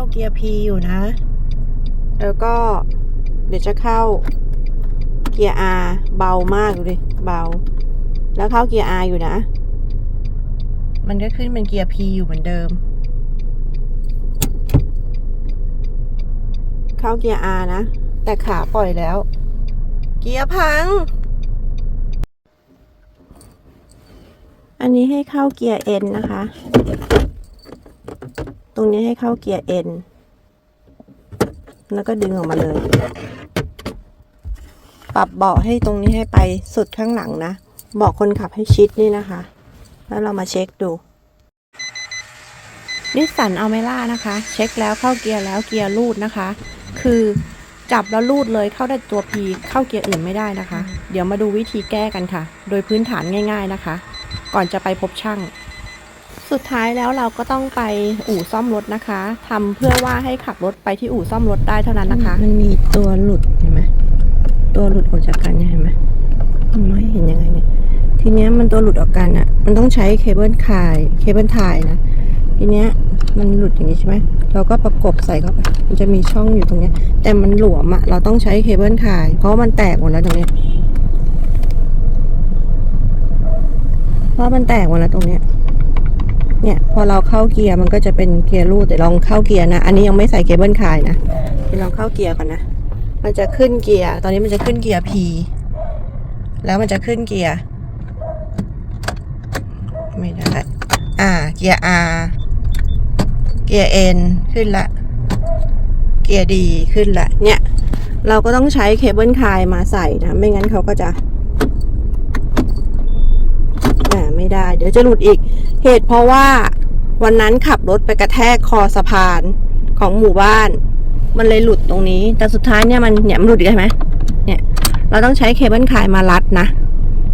าเกียร์ P อยู่นะ แล้วก็เดี๋ยวจะเข้าเกียร์ R เบามากดูดิ เบา แล้วเข้าเกียร์ R อยู่นะ มันก็ขึ้นเป็นเกียร์ P อยู่เหมือนเดิม เข้าเกียร์ R นะ แต่ขาปล่อยแล้ว เกียร์พัง อันนี้ให้เข้าเกียร์ N นะคะ รงนี้ให้เข้าเกียร์ N แล้วก็ดึงออกมาเลย ปรับเบาะให้ตรงนี้ให้ไปสุดข้างหลังนะเบาะคนขับให้ชิดนี่นะคะ แล้วเรามาเช็คดูนิสสันอัลเมล่านะคะ เช็คแล้วเข้าเกียร์แล้วเกียร์ลูดนะคะ คือจับแล้วลูดเลยเข้าได้ตัว P เข้าเกียร์อื่นไม่ได้นะคะ เดี๋ยวมาดูวิธีแก้กันค่ะ โดยพื้นฐานง่าย ๆนะคะ ก่อนจะไปพบช่าง สุดท้ายแล้วเราก็ต้องไปอู่ซ่อมรถนะคะทำเพื่อว่าให้ขับรถไปที่อู่ซ่อมรถได้เท่านั้นนะคะ มันมีตัวหลุดเห็นไหมตัวหลุดออกจากกันเห็นไหมไม่เห็นยังไงเนี่ยทีเนี้ยมันตัวหลุดออกกันอะ มันต้องใช้เคเบิลคายเคเบิลถ่ายนะทีเนี้ยมันหลุดอย่างนี้ใช่ไหมเราก็ประกบใส่เข้าไปมันจะมีช่องอยู่ตรงเนี้ย แต่มันหลวมอะเราต้องใช้เคเบิลถ่ายเพราะมันแตกหมดแล้วตรงเนี้ยเพราะมันแตกหมดแล้วตรงเนี้ย เนี่ยพอเราเข้าเกียร์มันก็จะเป็นเกียร์รูดแต่ลองเข้าเกียร์นะ อันนี้ยังไม่ใส่เคเบิลคายนะเดี๋ยวลองเข้าเกียร์ก่อนนะ มันจะขึ้นเกียร์ ตอนนี้มันจะขึ้นเกียร์ P แล้วมันจะขึ้นเกียร์ ไม่ได้อ่า เกียร์ R เกียร์ N ขึ้นละ เกียร์ D ขึ้นละ เนี่ย เราก็ต้องใช้เคเบิลคายมาใส่นะ ไม่งั้นเขาก็จะ่ไม่ได้ เดี๋ยวจะหลุดอีก เหตุเพราะว่าวันนั้นขับรถไปกระแทกคอสะพานของหมู่บ้าน มันเลยหลุดตรงนี้ แต่สุดท้ายเนี่ยมันเนี่ยมันหลุดอีกใช่ไหมเนี่ย เราต้องใช้เคเบิลคายมารัดนะ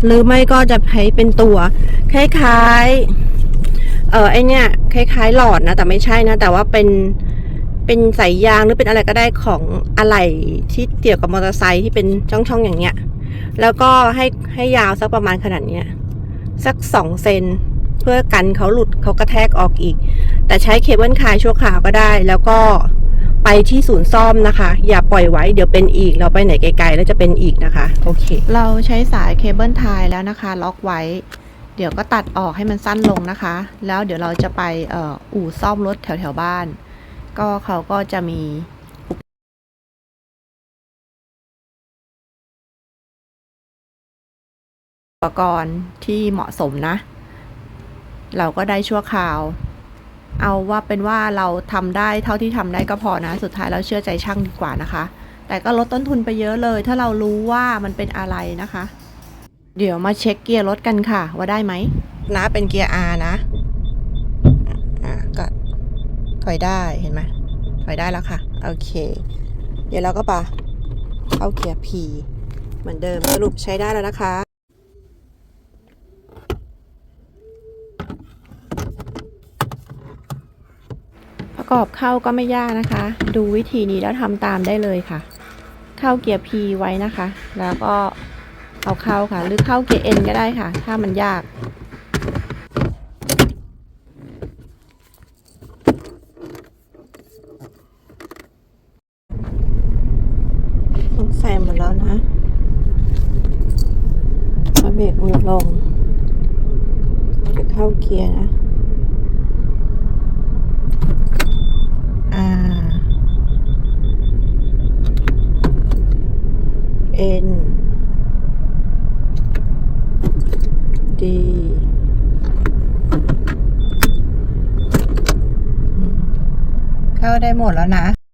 หรือไม่ก็จะใช้เป็นตัว คล้ายๆ เออไอเนี่ยคล้ายๆหลอดนะ แต่ไม่ใช่นะ แต่ว่าเป็นเป็นสายยางหรือเป็นอะไรก็ได้ของอะไหล่ที่เกี่ยวกับมอเตอร์ไซค์ที่เป็นช่องๆอย่างเงี้ย แล้วก็ให้ให้ยาวสักประมาณขนาดเนี้ย สักสองเซนเพื่อกันเขาหลุดเขากระแทกออกอีก แต่ใช้เคเบิลคายชั่วคราวก็ได้ แล้วก็ไปที่ศูนย์ซ่อมนะคะ อย่าปล่อยไว้เดี๋ยวเป็นอีก เราไปไหนไกลๆแล้วจะเป็นอีกนะคะ โอเค เราใช้สายเคเบิลไทยแล้วนะคะ ล็อกไว้ เดี๋ยวก็ตัดออกให้มันสั้นลงนะคะ แล้วเดี๋ยวเราจะไปอออู่ซ่อมรถแถวๆบ้าน ก็เขาก็จะมี ปกรณ์ที่เหมาะสมนะ เราก็ได้ชั่วคราว เอาว่าเป็นว่าเราทำได้เท่าที่ทำได้ก็พอนะ สุดท้ายเราเชื่อใจช่างดีกว่านะคะ แต่ก็ลดต้นทุนไปเยอะเลย ถ้าเรารู้ว่ามันเป็นอะไรนะคะ เดี๋ยวมาเช็คเกียร์รถกันค่ะ ว่าได้ไหมนะเป็นเกียร์ R นะอ่าก็ถอยได้เห็นไหมถอยได้แล้วค่ะ โอเค เดี๋ยวเราก็ปะเข้าเกียร์ P เหมือนเดิมสรุปใช้ได้แล้วนะคะ ประกอบเข้าก็ไม่ยากนะคะ ดูวิธีนี้แล้วทำตามได้เลยค่ะ เข้าเกียร์ P ไว้นะคะ แล้วก็เอาเข้าค่ะ หรือเข้าเกียร์ N ก็ได้ค่ะ ถ้ามันยากใส่หมดแล้วนะเอาเบรกมือลงจะเข้าเกียร์นะ R N ดีเข้าได้หมดแล้วนะ